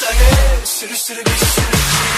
sanki Adaya sürü sürü bir sürü.